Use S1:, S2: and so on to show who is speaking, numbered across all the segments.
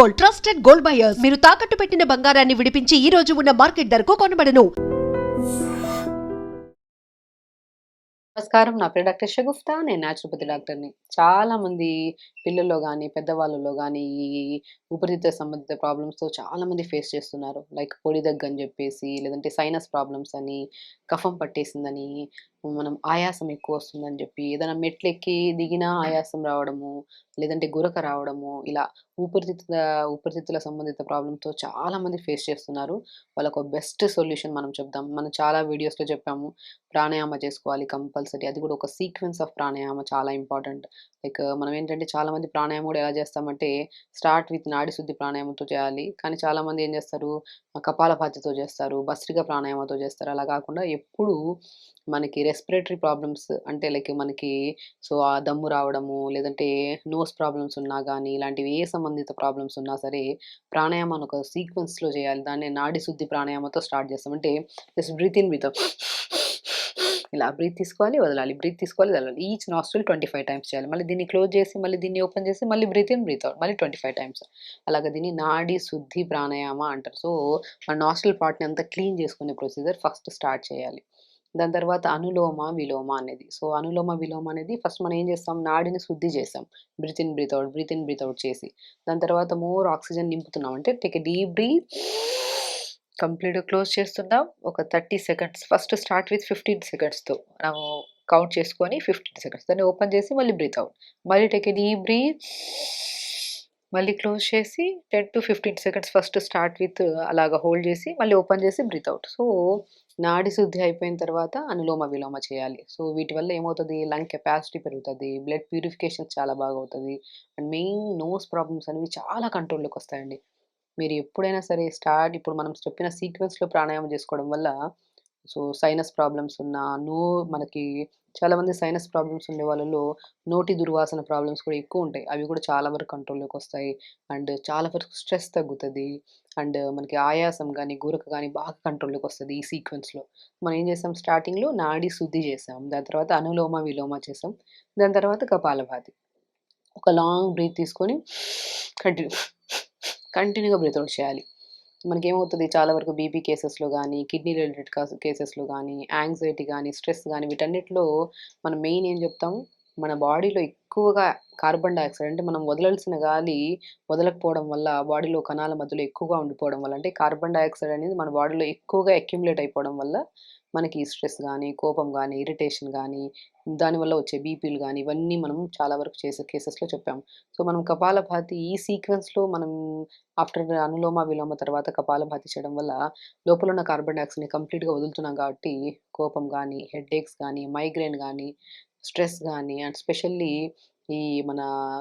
S1: Gold trusted gold buyers. మీరు తాకట్టు పెట్టిన బంగారాన్ని విడిపించి ఈ రోజు ఉన్న మార్కెట్ ధరకు కొనబడను.
S2: నమస్కారం. నా పేరు డాక్టర్ షగుఫ్తా నేను న్యాచురోపతి డాక్టర్ని చాలామంది పిల్లల్లో కానీ పెద్దవాళ్ళలో కానీ ఈ ఊపిరితిత్తుల సంబంధిత ప్రాబ్లమ్స్తో చాలామంది ఫేస్ చేస్తున్నారు. లైక్ పొడి దగ్గు అని చెప్పేసి లేదంటే సైనస్ ప్రాబ్లమ్స్ అని కఫం పట్టేసిందని మనం ఆయాసం ఎక్కువ వస్తుందని చెప్పి ఏదైనా మెట్లు ఎక్కి దిగినా ఆయాసం రావడము లేదంటే గురక రావడము ఇలా ఊపిరితిత్తుల ఊపిరితిత్తుల సంబంధిత ప్రాబ్లంతో చాలా మంది ఫేస్ చేస్తున్నారు. వాళ్ళకు బెస్ట్ సొల్యూషన్ మనం చెప్దాం. మనం చాలా వీడియోస్లో చెప్పాము ప్రాణాయామ చేసుకోవాలి కంపల్సరీ. అది కూడా ఒక సీక్వెన్స్ ఆఫ్ ప్రాణాయామ చాలా ఇంపార్టెంట్. లైక్ మనం ఏంటంటే చాలా మంది ప్రాణాయామం కూడా ఎలా చేస్తామంటే స్టార్ట్ విత్ నాడి శుద్ధి ప్రాణాయామంతో చేయాలి. కానీ చాలా మంది ఏం చేస్తారు? కపాలభాతితో చేస్తారు భస్త్రిక ప్రాణాయామంతో చేస్తారు. అలా కాకుండా ఎప్పుడు మనకి రెస్పిరేటరీ ప్రాబ్లమ్స్ అంటే లైక్ మనకి సో ఆ దమ్ము రావడము లేదంటే నోస్ ప్రాబ్లమ్స్ ఉన్నా కానీ ఇలాంటివి ఏ సంబంధిత ప్రాబ్లమ్స్ ఉన్నా సరే ప్రాణాయామాన్ని ఒక సీక్వెన్స్లో చేయాలి. దాన్ని నాడి శుద్ధి ప్రాణాయామంతో స్టార్ట్ చేస్తాం. అంటే జస్ట్ బ్రీత్ ఇన్ విత్ ఇలా బ్రీత్ తీసుకోవాలి వదలాలి. బ్రీత్ తీసుకోవాలి వదలాలి. Each nostril twenty five times చేయాలి. మళ్ళీ దీన్ని క్లోజ్ చేసి మళ్ళీ దీన్ని ఓపెన్ చేసి మళ్ళీ బ్రీత్ ఇన్ బ్రీత్ అవుట్ మళ్ళీ ట్వంటీ ఫైవ్ టైమ్స్ అలాగే దీన్ని నాడి శుద్ధి ప్రాణాయామ అంటారు. సో మన నాస్ట్రిల్ పార్ట్ని అంతా క్లీన్ చేసుకునే ప్రొసీజర్ ఫస్ట్ స్టార్ట్ చేయాలి. దాని తర్వాత అనులోమ విలోమ అనేది. సో అనులోమ విలోమ అనేది ఫస్ట్ మనం ఏం చేస్తాం? నాడిని శుద్ధి చేస్తాం. Breathe in breathe out breathe in breathe out చేసి. దాని తర్వాత మోర్ ఆక్సిజన్ నింపుతున్నాం. అంటే టేక్ ఎ డీప్ బ్రీత్ కంప్లీట్గా క్లోజ్ చేస్తున్నాం. ఒక thirty seconds first start with fifteen సెకండ్స్తో మనము కౌంట్ చేసుకొని ఫిఫ్టీన్ సెకండ్స్ దాన్ని ఓపెన్ చేసి మళ్ళీ బ్రీత్ అవుట్. మళ్ళీ టేక్ ఎ డీప్ బ్రీత్ మళ్ళీ క్లోజ్ చేసి ten to fifteen seconds first start with అలాగ హోల్డ్ చేసి మళ్ళీ ఓపెన్ చేసి బ్రీత్ అవుట్. సో నాడి శుద్ధి అయిపోయిన తర్వాత అనులోమ విలోమ చేయాలి. సో వీటి వల్ల ఏమవుతుంది? లంగ్ కెపాసిటీ పెరుగుతుంది. బ్లడ్ ప్యూరిఫికేషన్ చాలా బాగా అవుతుంది అండ్ మెయిన్ నోస్ ప్రాబ్లమ్స్ అనేవి చాలా కంట్రోల్లోకి వస్తాయండి. మీరు ఎప్పుడైనా సరే స్టార్ట్ ఇప్పుడు మనం చెప్పిన సీక్వెన్స్లో ప్రాణాయామం చేసుకోవడం వల్ల సో సైనస్ ప్రాబ్లమ్స్ ఉన్న నో మనకి చాలామంది సైనస్ ప్రాబ్లమ్స్ ఉండే వాళ్ళలో నోటి దుర్వాసన ప్రాబ్లమ్స్ కూడా ఎక్కువ ఉంటాయి. అవి కూడా చాలా వరకు కంట్రోల్లోకి వస్తాయి. అండ్ చాలా వరకు స్ట్రెస్ తగ్గుతుంది. అండ్ మనకి ఆయాసం కానీ గురక కానీ బాగా కంట్రోల్లోకి వస్తుంది ఈ సీక్వెన్స్లో మనం ఏం చేస్తాం స్టార్టింగ్లో నాడి శుద్ధి చేసాం. దాని తర్వాత అనులోమ విలోమ చేసాం. దాని తర్వాత కపాలభాతి. ఒక లాంగ్ బ్రీత్ తీసుకొని కంటిన్యూ కంటిన్యూగా బ్రీత్ అవుట్ చేయాలి. మనకేమవుతుంది? చాలా వరకు బీపీ కేసెస్లో కానీ కిడ్నీ రిలేటెడ్ కేసెస్లో కానీ యాంగ్జైటీ కానీ స్ట్రెస్ కానీ వీటన్నిటిలో మనం మెయిన్ ఏం చెప్తాము మన బాడీలో ఎక్కువగా కార్బన్ డైఆక్సైడ్ అంటే మనం వదలాల్సిన గాలి వదలకపోవడం వల్ల బాడీలో కణాల మధ్యలో ఎక్కువగా ఉండిపోవడం వల్ల అంటే కార్బన్ డైఆక్సైడ్ అనేది మన బాడీలో ఎక్కువగా అక్యుములేట్ అయిపోవడం వల్ల మనకి స్ట్రెస్ కానీ కోపం కానీ ఇరిటేషన్ కానీ దానివల్ల వచ్చే బీపీలు కానీ ఇవన్నీ మనం చాలా వరకు చేసే కేసెస్లో చెప్పాము సో మనం కపాలభాతి ఈ సీక్వెన్స్లో మనం ఆఫ్టర్ అనులోమ విలోమ తర్వాత కపాలభాతి చేయడం వల్ల లోపల ఉన్న కార్బన్ డైఆక్సైడ్ని కంప్లీట్గా వదులుతున్నాం కాబట్టి కోపం కానీ హెడ్ ఏక్స్ కానీ మైగ్రేన్ కానీ స్ట్రెస్ కానీ అండ్ స్పెషల్లీ ఈ మన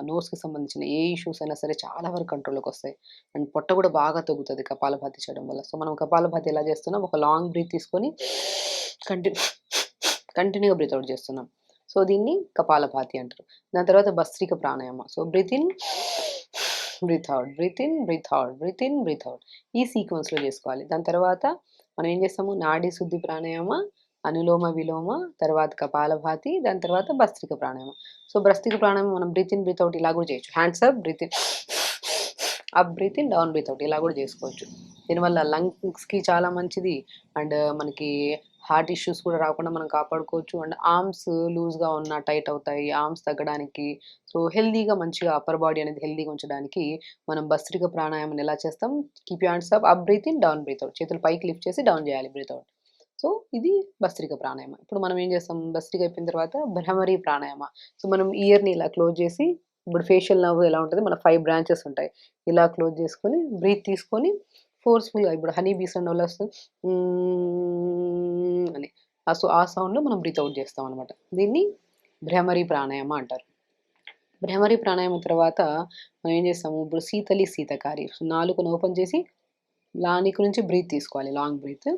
S2: నోస్కి సంబంధించిన ఏ ఇష్యూస్ అయినా సరే చాలా వరకు కంట్రోల్లోకి వస్తాయి అండ్ పొట్ట కూడా బాగా తగ్గుతుంది కపాలభాతి చేయడం వల్ల. సో మనం కపాలభాతి ఎలా చేస్తున్నాం? ఒక లాంగ్ బ్రీత్ తీసుకొని కంటిన్యూ కంటిన్యూగా బ్రీత్ అవుట్ చేస్తున్నాం. సో దీన్ని కపాలభాతి అంటారు. దాని తర్వాత bhastrika pranayama. So breathe in breathe out breathe in breathe out breathe in breathe out. ఈ సీక్వెన్స్లో చేసుకోవాలి. దాని తర్వాత మనం ఏం చేస్తాము? నాడీ శుద్ధి ప్రాణాయామ అనులోమ విలోమ తర్వాత కపాలభాతి దాని తర్వాత భస్త్రిక ప్రాణాయామం. సో భస్త్రిక ప్రాణాయామం మనం బ్రీత్ ఇన్ బ్రీత్ అవుట్ ఇలా కూడా చేయొచ్చు. Hands up breathe in up breathe in down breathe out ఇలా కూడా చేసుకోవచ్చు. దీనివల్ల లంగ్స్కి చాలా మంచిది. అండ్ మనకి హార్ట్ ఇష్యూస్ కూడా రాకుండా మనం కాపాడుకోవచ్చు. అండ్ ఆర్మ్స్ లూజ్గా ఉన్న టైట్ అవుతాయి ఆర్మ్స్ తగ్గడానికి. సో హెల్దీగా మంచిగా అప్పర్ బాడీ అనేది హెల్దీగా ఉంచడానికి మనం భస్త్రిక ప్రాణాయామం ఎలా చేస్తాం? Keep hands up up breathe in down breathe out చేతులు పైకి లిఫ్ట్ చేసి డౌన్ చేయాలి బ్రీత్ అవుట్ సో ఇది భస్త్రిక ప్రాణాయామ. ఇప్పుడు మనం ఏం చేస్తాం? భస్త్రిక అయిపోయిన తర్వాత భ్రమరి ప్రాణాయామ. సో మనం ఇయర్ని ఇలా క్లోజ్ చేసి ఇప్పుడు ఫేషియల్ నవ్వు ఎలా ఉంటుంది? మన ఫైవ్ బ్రాంచెస్ ఉంటాయి. ఇలా క్లోజ్ చేసుకొని బ్రీత్ తీసుకొని ఫోర్స్ఫుల్గా ఇప్పుడు హనీ బీస్ అండ్ వల్ల వస్తుంది అని. ఆ సో ఆ సౌండ్లో మనం బ్రీత్ అవుట్ చేస్తాం అనమాట దీన్ని భ్రమరి ప్రాణాయామ అంటారు. భ్రమరి ప్రాణాయామం తర్వాత మనం ఏం చేస్తాము? ఇప్పుడు శీతలి శీతకారి. సో నాలుగును ఓపెన్ చేసి లానికి నుంచి బ్రీత్ తీసుకోవాలి. Long breath.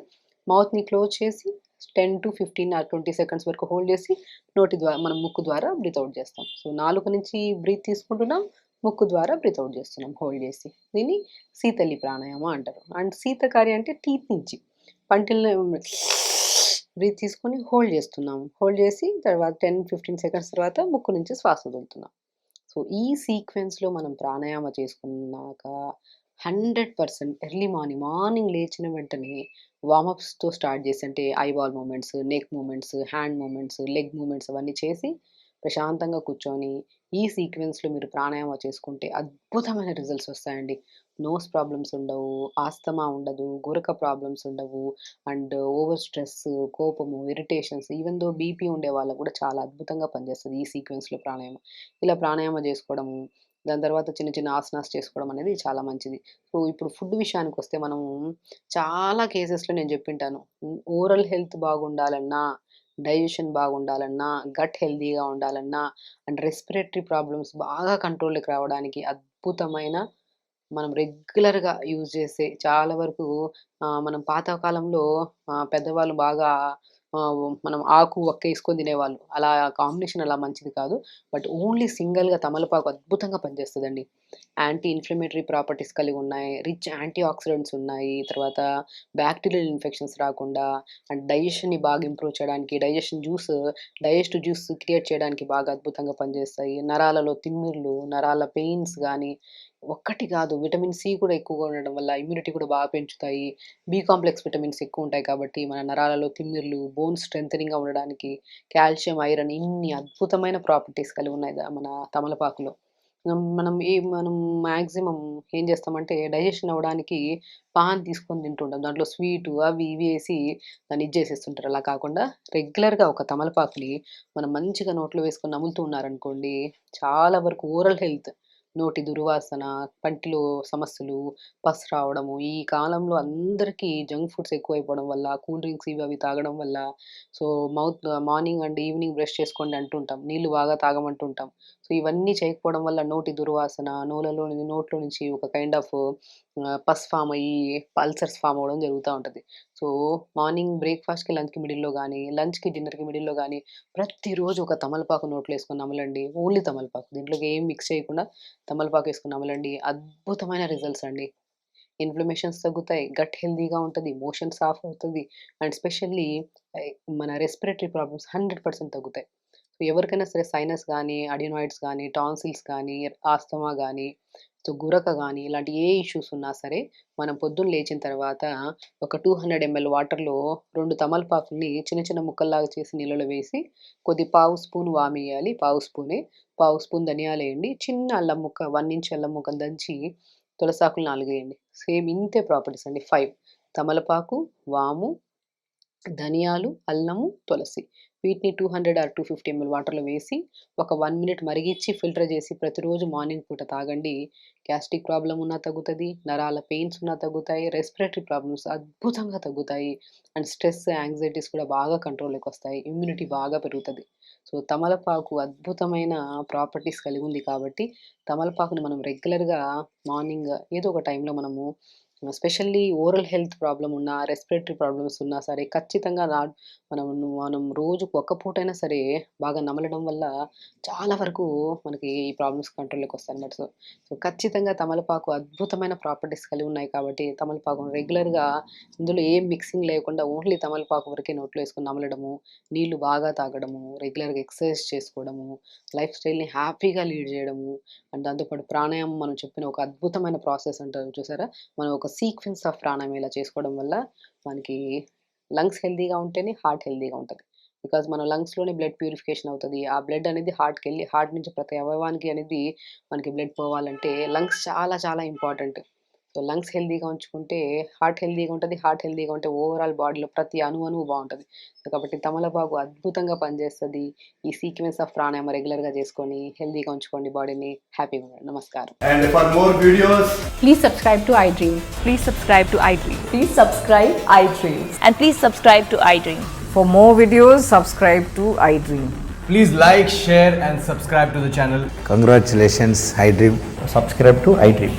S2: మౌత్ని క్లోజ్ చేసి ten to fifteen or twenty seconds వరకు హోల్డ్ చేసి నోటి ద్వారా మనం ముక్కు ద్వారా బ్రీత్ అవుట్ చేస్తాం. సో నాలుగు నుంచి బ్రీత్ తీసుకుంటున్నాం ముక్కు ద్వారా బ్రీత్ అవుట్ చేస్తున్నాం హోల్డ్ చేసి. దీన్ని శీతలి ప్రాణాయామ అంటారు. అండ్ శీతకారి అంటే టీత్ నుంచి. పంటిల్ని బ్రీత్ తీసుకొని హోల్డ్ చేస్తున్నాం. హోల్డ్ చేసి తర్వాత టెన్ ఫిఫ్టీన్ సెకండ్స్ తర్వాత ముక్కు నుంచి శ్వాస వదులుతున్నాం. సో ఈ సీక్వెన్స్‌లో మనం ప్రాణాయామ చేసుకున్నాక 100% ఎర్లీ మార్నింగ్, మార్నింగ్ లేచిన వెంటనే వామప్స్తో స్టార్ట్ చేసి అంటే eyeball movements neck movements hand movements leg movements అవన్నీ చేసి ప్రశాంతంగా కూర్చొని ఈ సీక్వెన్స్‌లో మీరు ప్రాణాయామ చేసుకుంటే అద్భుతమైన రిజల్ట్స్ వస్తాయండి. నోస్ ప్రాబ్లమ్స్ ఉండవు, ఆస్తమా ఉండదు, గురక ప్రాబ్లమ్స్ ఉండవు. అండ్ ఓవర్ స్ట్రెస్, కోపము, ఇరిటేషన్స్ ఈవెన్ దో బీపీ ఉండే వాళ్ళకు కూడా చాలా అద్భుతంగా పనిచేస్తుంది ఈ సీక్వెన్స్‌లో ప్రాణాయామం ఇలా ప్రాణాయామ చేసుకోవడము, దాని తర్వాత చిన్న చిన్న ఆసనాస్ చేసుకోవడం అనేది చాలా మంచిది. సో, ఇప్పుడు ఫుడ్ విషయానికి వస్తే మనము చాలా కేసెస్‌లో నేను చెప్పింటాను. ఓరల్ హెల్త్ బాగుండాలన్నా, డైజెషన్ బాగుండాలన్నా, గట్ హెల్తీగా ఉండాలన్నా అండ్ రెస్పిరేటరీ ప్రాబ్లమ్స్ బాగా కంట్రోల్‌లోకి రావడానికి అద్భుతమైన మనం రెగ్యులర్‌గా యూజ్ చేసే చాలా వరకు మనం పాత కాలంలో పెద్దవాళ్ళు బాగా మనం ఆకు, వక్క వేసుకొని తినేవాళ్ళు. అలా కాంబినేషన్ అలా మంచిది కాదు. బట్ ఓన్లీ సింగిల్‌గా తమలపాకు అద్భుతంగా పనిచేస్తుందండి యాంటీ ఇన్‌ఫ్లమేటరీ ప్రాపర్టీస్ కలిగి ఉన్నాయి. రిచ్ యాంటీ ఆక్సిడెంట్స్ ఉన్నాయి. తర్వాత బాక్టీరియల్ ఇన్ఫెక్షన్స్ రాకుండా అండ్ డైజెషన్‌ని బాగా ఇంప్రూవ్ చేయడానికి digestion juice digest juice create చేయడానికి బాగా అద్భుతంగా పనిచేస్తాయి. నరాలలో తిమ్మిర్లు, నరాల పెయిన్స్ కానీ ఒక్కటి కాదు విటమిన్ సి కూడా ఎక్కువగా ఉండడం వల్ల ఇమ్యూనిటీ కూడా బాగా పెంచుతాయి. బి కాంప్లెక్స్ విటమిన్స్ ఎక్కువుంటాయి కాబట్టి మన నరాలలో తిమ్మిర్లు, బోన్స్ స్ట్రెంథెనింగ్‌గా ఉండడానికి కాల్షియం, ఐరన్ ఇన్ని అద్భుతమైన ప్రాపర్టీస్ కలిగి ఉన్నాయి మన తమలపాకులో. మనం మనం ఏ మనం మాక్సిమం ఏం చేస్తామంటే డైజెషన్ అవ్వడానికి పాన్ తీసుకొని తింటుంటాం. దాంట్లో స్వీటు అవి ఇవి వేసి దాన్ని ఇది చేసేస్తుంటారు. అలా కాకుండా రెగ్యులర్‌గా ఒక తమలపాకుని మనం మంచిగా నోట్లో వేసుకొని నములుతూ ఉన్నారనుకోండి, చాలా వరకు ఓరల్ హెల్త్ నోటి దుర్వాసన, పంటిలో సమస్యలు, పస్ రావడము, ఈ కాలంలో అందరికీ జంక్ ఫుడ్స్ ఎక్కువైపోవడం వల్ల, కూల్ డ్రింక్స్ ఇవి అవి తాగడం వల్ల so, mouth morning and evening brush చేసుకోండి అంటుంటాం. నీళ్ళు బాగా తాగమంటుంటాం. సో, ఇవన్నీ చేయకపోవడం వల్ల నోటి దుర్వాసన, నోలలో నోట్లో నుంచి ఒక కైండ్ ఆఫ్ పస్ ఫార్మ్ అయ్యి అల్సర్స్ ఫార్మ్ అవ్వడం జరుగుతా ఉంటది. సో, మార్నింగ్ బ్రేక్‌ఫాస్ట్‌కి, లంచ్‌కి మిడిల్‌లో కానీ లంచ్‌కి, డిన్నర్‌కి మిడిల్‌లో కానీ ప్రతిరోజు ఒక తమలపాకు నోట్లో వేసుకొని నమలండి. ఓన్లీ తమలపాకు. దీంట్లోకి ఏం మిక్స్ చేయకుండా తమలపాకు వేసుకొని నమలండి. అద్భుతమైన రిజల్ట్స్ అండి. ఇన్‌ఫ్లమేషన్స్ తగ్గుతాయి. గట్ హెల్దీగా ఉంటది. మోషన్ సాఫ్ అవుతది. అండ్ స్పెషల్లీ మన రెస్పిరేటరీ ప్రాబ్లమ్స్ 100% తగ్గుతాయి. ఎవరికైనా సరే సైనస్ కానీ అడినాయిడ్స్ కానీ టాన్సిల్స్ కానీ ఆస్తమా కానీ సో, గురక కానీ ఇలాంటి ఏ ఇష్యూస్ ఉన్నా సరే మనం పొద్దున్న లేచిన తర్వాత ఒక 200 ఎంఎల్ వాటర్‌లో రెండు తమలపాకుల్ని చిన్న చిన్న ముక్కల్లాగా చేసి నీళ్ళలో వేసి కొద్ది పావు స్పూన్ వామేయాలి. పావు స్పూనే. పావు స్పూన్ ధనియాలు వేయండి చిన్న అల్లం ముక్క వన్ ఇంచ్ అల్లం ముక్కను దంచి తులసాకులు నాలుగు వేయండి సేమ్ ఇంతే ప్రాపర్టీస్ అండి. ఫైవ్ తమలపాకు, వాము, ధనియాలు, అల్లము, తులసి. వీటిని 200 ఆర్ 250 ఎంఎల్ వాటర్‌లో వేసి ఒక వన్ మినిట్ మరిగిచ్చి ఫిల్టర్ చేసి ప్రతిరోజు మార్నింగ్ పూట తాగండి. గ్యాస్ట్రిక్ ప్రాబ్లమ్ ఉన్నా తగ్గుతుంది నరాల పెయిన్స్ ఉన్నా తగ్గుతాయి. రెస్పిరేటరీ ప్రాబ్లమ్స్ అద్భుతంగా తగ్గుతాయి. అండ్ స్ట్రెస్, యాంగ్జైటీస్ కూడా బాగా కంట్రోల్‌లోకి వస్తాయి. ఇమ్యూనిటీ బాగా పెరుగుతుంది సో, తమలపాకు అద్భుతమైన ప్రాపర్టీస్ కలిగి ఉంది కాబట్టి తమలపాకుని మనం రెగ్యులర్‌గా మార్నింగ్ ఏదో ఒక టైంలో మనము స్పెషల్లీ ఓరల్ హెల్త్ ప్రాబ్లమ్ ఉన్నా, రెస్పిరేటరీ ప్రాబ్లమ్స్ ఉన్నా సరే ఖచ్చితంగా మనం మనం రోజుకు ఒక్క పూటైనా సరే బాగా నమలడం వల్ల చాలా వరకు మనకి ఈ ప్రాబ్లమ్స్ కంట్రోల్‌లోకి వస్తాయన్నమాట. సో, సో, ఖచ్చితంగా తమలపాకు అద్భుతమైన ప్రాపర్టీస్ కలిగి ఉన్నాయి కాబట్టి తమలపాకు రెగ్యులర్‌గా ఇందులో ఏం మిక్సింగ్ లేకుండా ఓన్లీ తమలపాకు వరకే నోట్లో వేసుకుని నమలడము, నీళ్ళు బాగా తాగడము, రెగ్యులర్‌గా ఎక్సర్సైజ్ చేసుకోవడము, లైఫ్ స్టైల్‌ని హ్యాపీగా లీడ్ చేయడము అండ్ దాంతో పాటు ప్రాణాయామం మనం చెప్పిన ఒక అద్భుతమైన ప్రాసెస్ అంటారు చూసారా? మనం ఒక సీక్వెన్స్ ఆఫ్ ప్రాణాయామం ఇలా చేసుకోవడం వల్ల మనకి లంగ్స్ హెల్దీగా ఉంటేనే హార్ట్ హెల్దీగా ఉంటది. బికాజ్ మన లంగ్స్‌లోనే బ్లడ్ ప్యూరిఫికేషన్ అవుతుంది ఆ బ్లడ్ అనేది హార్ట్‌కెళ్ళి హార్ట్ నుంచి ప్రతి అవయవానికి అనేది మనకి బ్లడ్ పోవాలంటే లంగ్స్ చాలా చాలా ఇంపార్టెంట్. సో లంగ్స్ హెల్దీగా ఉంచుకుంటే హార్ట్ హెల్దీగా ఉంటుంది హార్ట్ హెల్దీగా ఉంటే ఓవరాల్ బాడీలో ప్రతి అణువు అనువు బాగుంటుంది కాబట్టి తమలపాకు అద్భుతంగా పనిచేస్తుంది. ఈ సీక్వెన్స్ ఆఫ్ ప్రాణాయామ రెగ్యులర్గా చేసుకొని హెల్దీగా ఉంచుకోండి బాడీని. హ్యాపీగా నమస్కారం.
S3: And please subscribe to
S4: iDream please subscribe
S5: to iDream please
S6: subscribe iDream
S5: and please subscribe to
S6: iDream for more videos subscribe to
S3: iDream please like share and subscribe to
S7: the channel
S8: congratulations iDream
S6: subscribe to
S3: iDream